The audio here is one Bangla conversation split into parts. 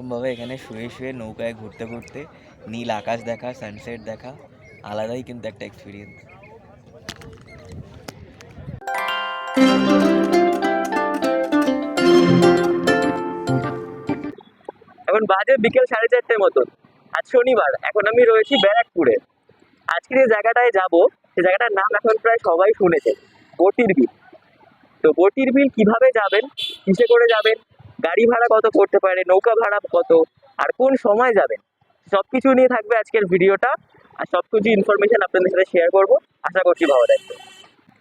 এরকমভাবে এখানে শুয়ে শুয়ে নৌকায় ঘুরতে ঘুরতে নীল আকাশ দেখা সানসেট দেখা, আলাদাই কিন্তু একটা এক্সপিরিয়েন্স এখন বাজে বিকেল সাড়ে চারটে মতন। আজ শনিবার, এখন আমি রয়েছি ব্যারাকপুরে। আজকে যে জায়গাটায় যাব, সে জায়গাটার নাম এখন প্রায় সবাই শুনেছে বটির বিল তো বটির বিল কীভাবে যাবেন, কিসে করে যাবেন গাড়ি ভাড়া কত পড়তে পারে, নৌকা ভাড়া কত, আর কোন সময় যাবেন? সব কিছু নিয়ে থাকবে আজকের ভিডিওটা, আর সব কিছু ইনফরমেশন আপনাদের সাথে শেয়ার করব। আশা করছি ভালো লাগবে।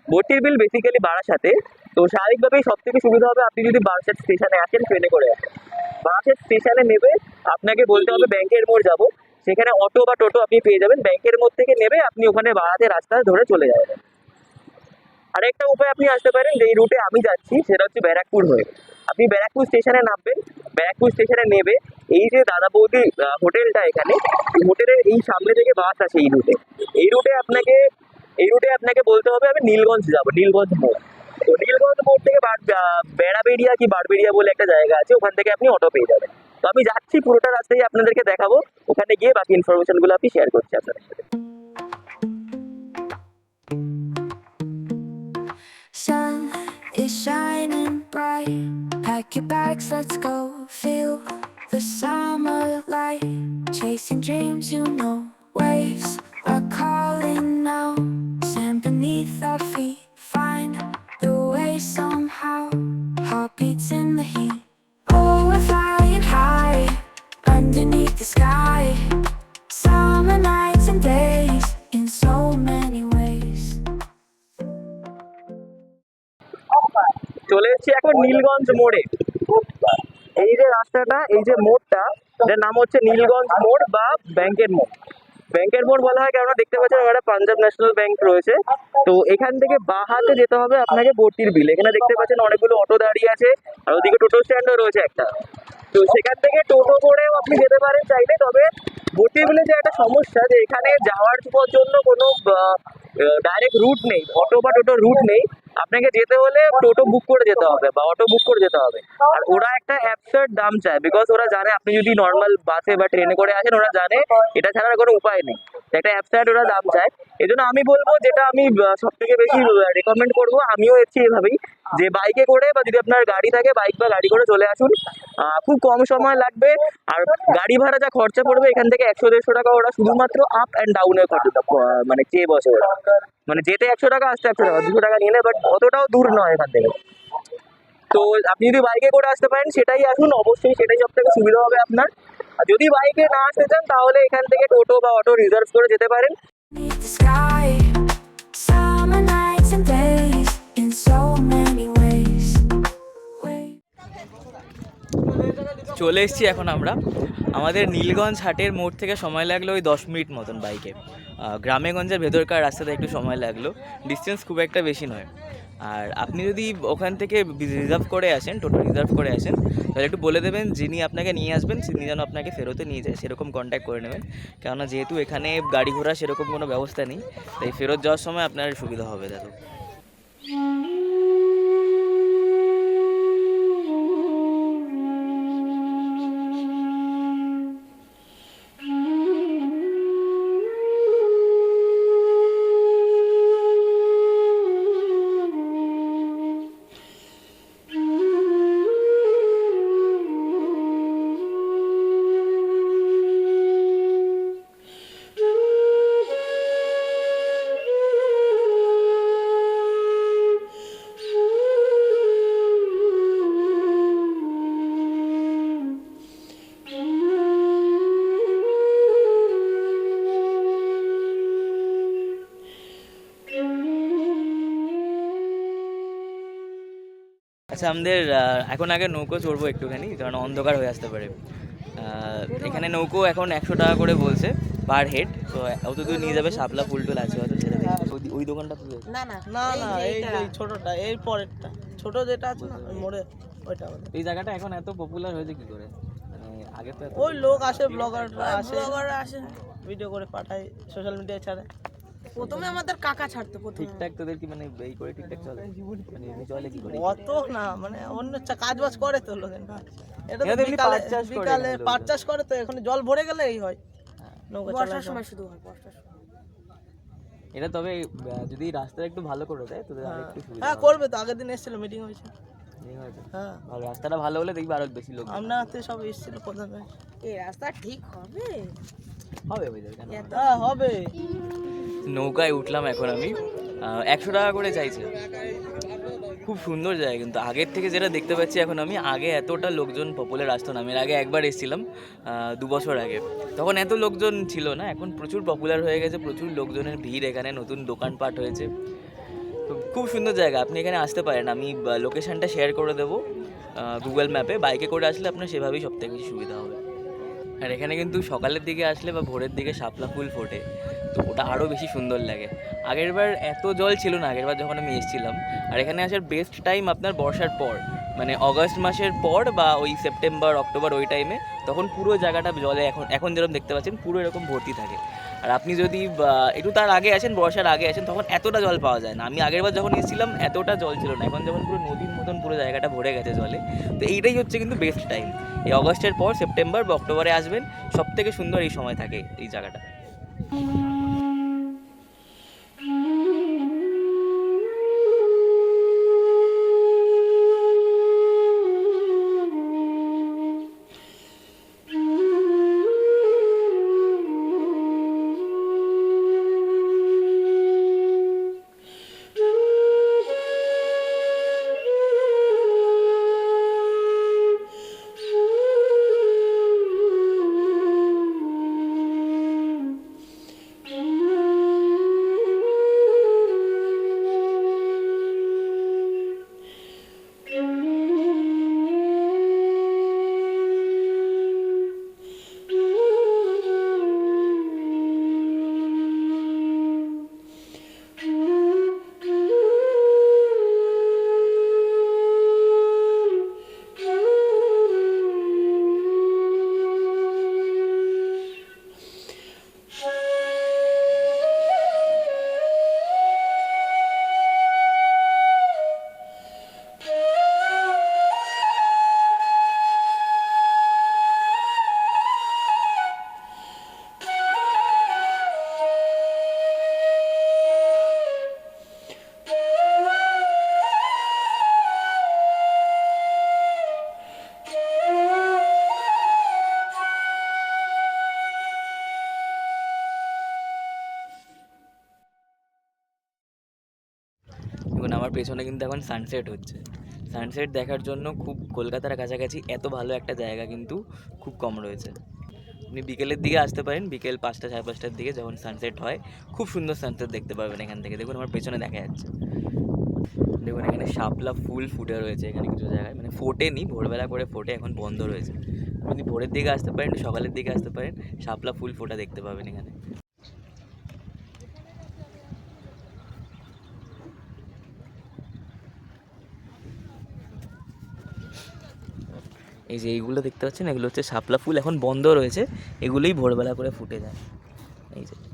বটির বিল বেসিক্যালি বারাসাতে তো স্বাভাবিকভাবেই সব থেকে সুবিধা হবে, আপনি যদি বারাসাত স্টেশনে আসেন ট্রেনে করে আসেন। বারাসাত স্টেশনে নেবে, আপনাকে বলতে হবে ব্যাংকের মোড় যাব। সেখানে অটো বা টোটো আপনি পেয়ে যাবেন। ব্যাংকের মোড় থেকে নেবে, আপনি ওখানে বারাতে রাস্তা ধরে চলে যাবেন। আরেকটা উপায় আপনি আসতে পারেন, যেই রুটে আমি যাচ্ছি, সেটা হচ্ছে ব্যারাকপুর হয়ে। আপনি ব্যারাকপুর স্টেশনে নামবেন, ব্যারাকপুর স্টেশনে নেবে। এই যে দাদা বৌদি হোটেলটা এখানে হোটেলের এই সামনে থেকে বাস আছে এই রুটে। এই রুটে আপনাকে, এই রুটে আপনাকে বলতে হবে, আমি নীলগঞ্জ যাব, নীলগঞ্জ মোড়। তো নীলগঞ্জ মোড় থেকে বেড়াবেড়িয়া কি বারবেড়িয়া বলে একটা জায়গা আছে, ওখান থেকে আপনি অটো পেয়ে যাবেন। তো আমি যাচ্ছি, পুরোটা রাস্তায় আপনাদেরকে দেখাবো। ওখানে গিয়ে বাকি ইনফরমেশনগুলো আপনি শেয়ার করছি আপনাদের সাথে। Sun is shining bright. Pack your bags, let's go. Feel the summer light. Chasing dreams, you know. Waves are calling now. Sand beneath our feet. Find the way somehow. Heartbeats in the heat. চলে এসেছি এখন নীলগঞ্জ মোড়ে। এই যে রাস্তাটা, এই যে মোড়টা, এটার নাম হচ্ছে নীলগঞ্জ মোড় বা ব্যাংকের মোড়। ব্যাংকের মোড় বলা হয় কেননা দেখতে পাচ্ছেন একটা পাঞ্জাব ন্যাশনাল ব্যাংক রয়েছে। তো এখান থেকে বাঁ হাতে যেতে হবে আপনাকে বটির বিল এখানে দেখতে পাচ্ছেন অনেকগুলো অটো দাঁড়িয়ে আছে, আর ওদিকে টোটো স্ট্যান্ডও রয়েছে একটা। তো সেখান থেকে টোটো করেও আপনি যেতে পারেন চাইলে, তবে বটির বিলে যে একটা সমস্যা, যে এখানে যাওয়ার জন্য কোনো ডাইরেক্ট রুট নেই, অটো বা টোটো রুট নেই। আপনাকে যেতে হলে টোটো বুক করে যেতে হবে বা অটো বুক করে যেতে হবে। আর ওরা একটা অ্যাবসার্ড দাম চায় বিকজ ওরা জানে আপনি যদি নর্মাল বাসে বা ট্রেনে করে আসেন, ওরা জানে এটা ছাড়ার কোনো উপায় নেই। একটা অ্যাবসার্ড ওরা দাম চায়। এই আমি বলব যেটা আমি সব থেকে বেশি রেকমেন্ড করব, আমিও এসেছি এভাবেই। যে বাইকে করে বা যদি আপনার গাড়ি থাকে বাইক বা গাড়ি করে চলে আসুন। খুব কম সময় লাগবে। আর গাড়ি ভাড়া যা খরচা পড়বে, এখান থেকে একশো দেড়শো টাকা ওরা শুধুমাত্র আপ অ্যান্ড ডাউনের খরচা মানে চেয়ে বসে ওরা। মানে যেতে একশো টাকা, আসতে একশো টাকা, দুশো টাকা নিয়ে নেয় বাট অতটাও দূর নয় এখান থেকে। তো আপনি যদি বাইকে করে আসতে পারেন, সেটাই আসুন। অবশ্যই সেটাই সব থেকে সুবিধা হবে আপনার। আর যদি বাইকে না আসতে চান, তাহলে এখান থেকে টোটো বা অটো রিজার্ভ করে যেতে পারেন। চলে এসেছি এখন আমরা। আমাদের নীলগঞ্জ হাটের মোড় থেকে সময় লাগল ওই দশ মিনিট মতন বাইকে। গ্রামেগঞ্জের ভেতরকার রাস্তাতে একটু সময় লাগল। ডিস্টেন্স খুব একটা বেশি নয়। আর আপনি যদি ওখান থেকে রিজার্ভ করে আসেন টোটো রিজার্ভ করে আসেন, তাহলে একটু বলে দেবেন যিনি আপনাকে নিয়ে আসবেন, তিনি যেন আপনাকে ফেরতে নিয়ে যায়। সেরকম কন্ট্যাক্ট করে নেবেন। কেননা যেহেতু এখানে গাড়ি ঘোড়া সেরকম কোনো ব্যবস্থা নেই, তাই ফেরত যাওয়ার সময় আপনার সুবিধা হবে দাদু। Hum. আচ্ছা আমাদের এখন আগে নৌকো চড়বো একটুখানি কারণ অন্ধকার হয়ে আসতে পারে। এখানে নৌকো এখন একশো টাকা করে বলছে পার হেড তো অত দূর নিয়ে যাবে শাপলা ফুল টুল আছে হয়তো ছেড়ে দেবে। ওই- ওই দোকানটা তুলে না না না না এই ছোটটা এই পরেরটা। ছোট যেটা আছে না মোড়ে ওইটা এই জায়গাটা এখন এত পপুলার হয়েছে কি করে? মানে আগে তো ওই লোক আসে ব্লগাররা আসে ব্লগাররা আসে। ভিডিও করে পাঠায় সোশ্যাল মিডিয়ায় ছাড়ে। প্রথমে আমাদের কাকা ছাড়তো প্রথমে। ঠিকঠাক তোদের কি মানে এই করে ঠিকঠাক চলে? মানে চলে কি করে? অত না মানে অন্য চা- কাজ বাজ করে তো লোকের। এটা তো তো বিকালে পাট চাষ করে বিকালে পাট চাষ করে তো এখন জল ভরে গেলে এই হয়। বর্ষার সময় শুধু হয় বর্ষার সময়। এটা তবে যদি রাস্তাটা একটু ভালো করে দেয় তোদের আর একটু সুবিধা হ্যাঁ করবে তো আগের দিন এসেছিল মিটিং হয়েছে। হ্যাঁ। ভালো রাস্তাটা ভালো হলে দেখবি আরও বেশি লোক আপনার হাতে সব এসেছিল প্রথমে এই রাস্তা ঠিক হবে? হবে হয়ে যাবে কেন হবে? হ্যাঁ হবে। নৌকায় উঠলাম এখন আমি। একশো টাকা করে চাইছে। খুব সুন্দর জায়গা, কিন্তু আগের থেকে যেটা দেখতে পাচ্ছি এখন আমি, আগে এতটা লোকজন পপুলার আসতো না। আমি আগে একবার এসেছিলাম দু বছর আগে। তখন এত লোকজন ছিল না, এখন প্রচুর পপুলার হয়ে গেছে, প্রচুর লোকজনের ভিড় এখানে, নতুন দোকানপাট হয়েছে। তো খুব সুন্দর জায়গা, আপনি এখানে আসতে পারেন। আমি লোকেশানটা শেয়ার করে দেবো গুগল ম্যাপে বাইকে করে আসলে আপনার সেভাবেই সবথেকে বেশি সুবিধা হবে। আর এখানে কিন্তু সকালের দিকে আসলে বা ভোরের দিকে শাপলা ফুল ফোটে। তো ওটা আরও বেশি সুন্দর লাগে। আগের বার এত জল ছিল না আগের বার যখন আমি এসেছিলাম, আর এখানে আসার বেস্ট টাইম আপনার বর্ষার পর মানে অগস্ট মাসের পর বা ওই সেপ্টেম্বর, অক্টোবর ওই টাইমে তখন পুরো জায়গাটা জলে এখন এখন যেরকম দেখতে পাচ্ছেন, পুরো এরকম ভর্তি থাকে। আর আপনি যদি একটু তার আগে আসেন বর্ষার আগে আসেন তখন এতটা জল পাওয়া যায় না। আমি আগের বার যখন এসেছিলাম, এতটা জল ছিল না। এখন যখন পুরো নদীর মতন পুরো জায়গাটা ভরে গেছে জলে, তো এইটাই হচ্ছে কিন্তু বেস্ট টাইম এই অগস্টের পর, সেপ্টেম্বর বা অক্টোবরে আসবেন সব থেকে সুন্দর এই সময় থাকে এই জায়গাটা। আমার পেছনে কিন্তু এখন সানসেট হচ্ছে। সানসেট দেখার জন্য খুব কলকাতার কাছাকাছি এত ভালো একটা জায়গা কিন্তু খুব কম রয়েছে। আপনি বিকেলের দিকে আসতে পারেন, বিকেল পাঁচটা, সাড়ে পাঁচটার দিকে যখন সানসেট হয়, খুব সুন্দর সানসেট দেখতে পাবেন এখান থেকে। দেখুন আমার পেছনে দেখা যাচ্ছে। দেখুন এখানে শাপলা ফুল ফুটে রয়েছে এখানে কিছু জায়গায়। মানে ফোটেনি ভোরবেলা করে ফোটে, এখন বন্ধ রয়েছে। আপনি ভোরের দিকে আসতে পারেন, সকালের দিকে আসতে পারেন, শাপলা ফুল ফোটা দেখতে পাবেন এখানে। এই যে এইগুলো দেখতে পাচ্ছেন, এগুলো হচ্ছে শাপলা ফুল। এখন বন্ধ রয়েছে, এগুলোই ভোরবেলা করে ফুটে যায়। এই যে।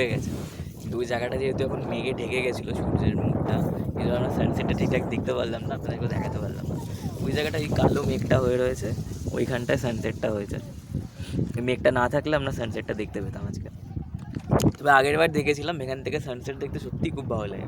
ডুবে গেছে। কিন্তু ওই জায়গাটা যেহেতু এখন মেঘে ঢেকে গেছিল, সূর্যের মুখটা জন্য আমরা সানসেটটা ঠিকঠাক দেখতে পারলাম না আপনাদেরকে দেখাতে পারলাম না। ওই জায়গাটা ওই কালো মেঘটা হয়ে রয়েছে, ওইখানটায় সানসেটটা হয়েছে। ওই মেঘটা না থাকলে আমরা সানসেটটা দেখতে পেতাম আজকে। তবে আগের বার দেখেছিলাম, এখান থেকে সানসেট দেখতে সত্যিই খুব ভালো লাগে।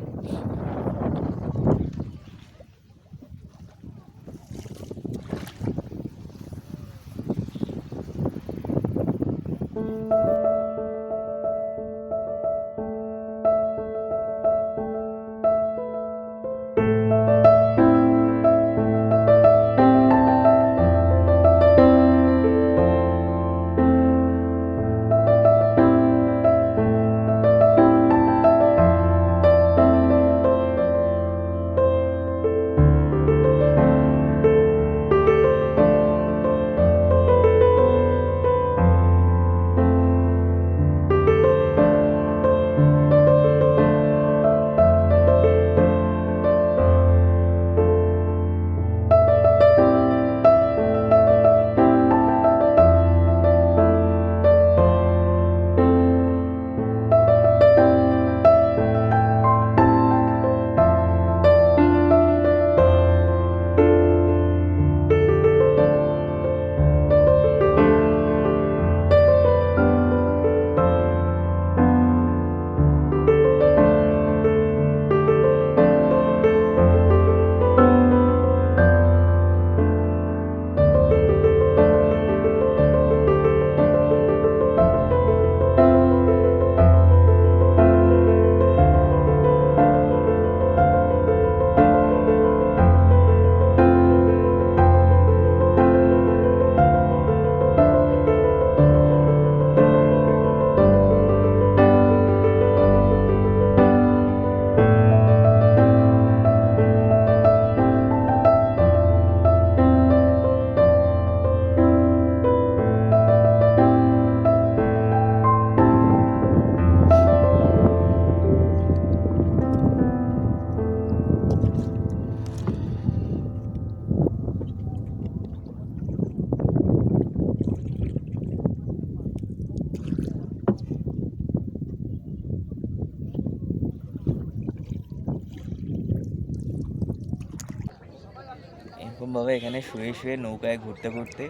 এখানে শুয়ে শুয়ে নৌকায় ঘুরতে ঘুরতে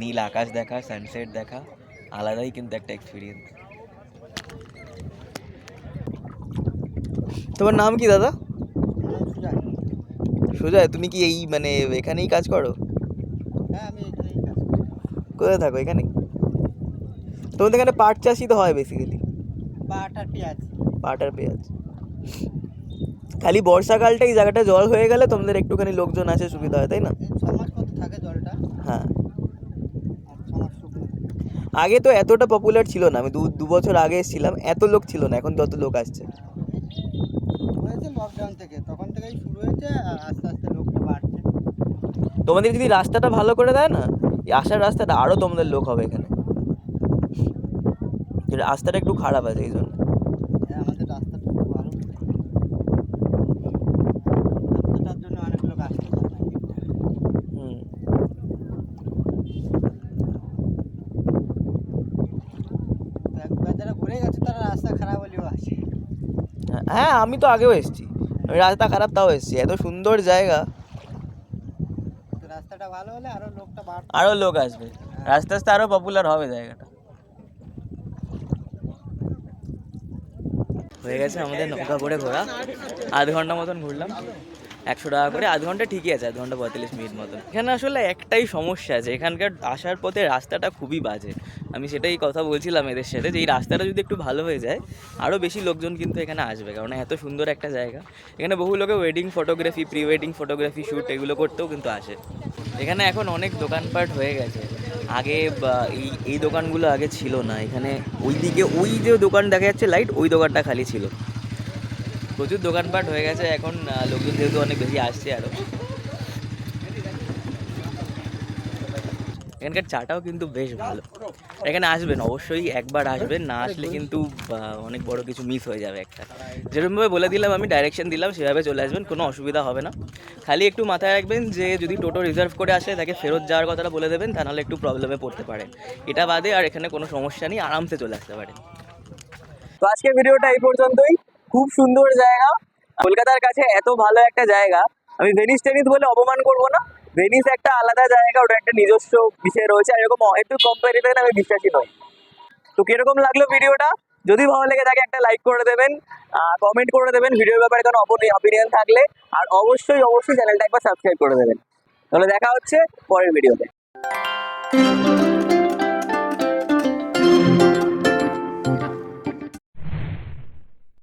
নীল আকাশ দেখা সানসেট দেখা আলাদাই কিন্তু একটা এক্সপিরিয়েন্স তোমার নাম কি দাদা? সুজয়। তুমি কি এই মানে এখানেই কাজ করো? হ্যাঁ কোথায় থাকো? এখানে? তোমাদের এখানে পাট চাষই তো হয় বেসিক্যালি পাট আর পেঁয়াজ। পাট আর পেঁয়াজ। খালি বর্ষাকালটা এই জায়গাটা জল হয়ে গেলে তোমাদের একটুখানি লোকজন আছে সুবিধা হয় তাই না? হ্যাঁ। আগে তো এতটা পপুলার ছিল না আমি দু দু বছর আগে এসেছিলাম এত লোক ছিল না এখন তত লোক আসছে। লকডাউন থেকে তখন থেকেই শুরু হয়েছে আস্তে আস্তে লোকটা বাড়ছে। তোমাদের যদি রাস্তাটা ভালো করে দেয় না এই আসার রাস্তাটা আরও তোমাদের লোক হবে এখানে। রাস্তাটা একটু খারাপ আছে এই জন্য হ্যাঁ, আমাদের রাস্তাটা খুব ভালো রাস্তাটার জন্য অনেক লোক আসতে পারে না এদিকটা। হুম তো একবার যারা ঘুরে গেছে তারা রাস্তা খারাপ হলেও আসে হ্যাঁ আমি তো আগেও এসেছি। আমি রাস্তা খারাপ তাও এসেছি। এত সুন্দর জায়গা। রাস্তাটা ভালো হলে আরও লোকটা আরও লোক আসবে। আস্তে আস্তে আরও পপুলার হবে জায়গাটা। হয়ে গেছে আমাদের নৌকা করে ঘোরা। আধ ঘণ্টা মতন ঘুরলাম। একশো টাকা করে আধ ঘণ্টা ঠিকই আছে, আধ ঘণ্টা পঁয়তাল্লিশ মিনিট মতন। এখানে আসলে একটাই সমস্যা আছে, এখানকার আসার পথে রাস্তাটা খুবই বাজে। আমি সেটাই কথা বলছিলাম এদের সাথে যে এই রাস্তাটা যদি একটু ভালো হয়ে যায় আরও বেশি লোকজন কিন্তু এখানে আসবে, কারণ এত সুন্দর একটা জায়গা। এখানে বহু লোকে wedding photography pre wedding photography shoot এগুলো করতেও কিন্তু আসে। এখানে এখন অনেক দোকানপাট হয়ে গেছে। আগে এই এই দোকানগুলো আগে ছিল না। এখানে ওইদিকে ওই যে দোকান দেখা যাচ্ছে লাইট ওই দোকানটা খালি ছিল। প্রচুর দোকানপাট হয়ে গেছে, এখন লোকজন যেহেতু অনেক বেশি আসছে আরও এখানকার চাটাও কিন্তু বেশ ভালো। এখানে আসবেন, অবশ্যই একবার আসবেন, না আসলে কিন্তু অনেক বড় কিছু মিস হয়ে যাবে একটা। যেরকমভাবে বলে দিলাম, আমি ডাইরেকশন দিলাম, সেভাবে চলে আসবেন, কোনো অসুবিধা হবে না। খালি একটু মাথায় রাখবেন যে, যদি টোটো রিজার্ভ করে আসে, তাকে ফেরত যাওয়ার কথাটা বলে দেবেন, তা নাহলে একটু প্রবলেমে পড়তে পারেন। এটা বাদে আর এখানে কোনো সমস্যা নেই, আরামসে চলে আসতে পারে তো আজকে ভিডিওটা এই পর্যন্তই। খুব সুন্দর জায়গা। কলকাতার কাছে এত ভালো একটা জায়গা। আমি ভেনিস টেনিস বলে অপমান করব না। ভেনিস একটা আলাদা জায়গা, ওটা একটা নিজস্ব বিষয় রয়েছে। এরকম একটু কম্পারিজনে আমি বিশ্বাসী নই। তো কীরকম লাগল ভিডিওটা? যদি ভালো লেগে থাকে, একটা লাইক করে দেবেন কমেন্ট করে দেবেন। ভিডিওর ব্যাপারে কোনো অপিনিয়ন থাকলে। আর অবশ্যই অবশ্যই চ্যানেলটা একবার সাবস্ক্রাইব করে দেবেন। তাহলে দেখা হচ্ছে পরের ভিডিওতে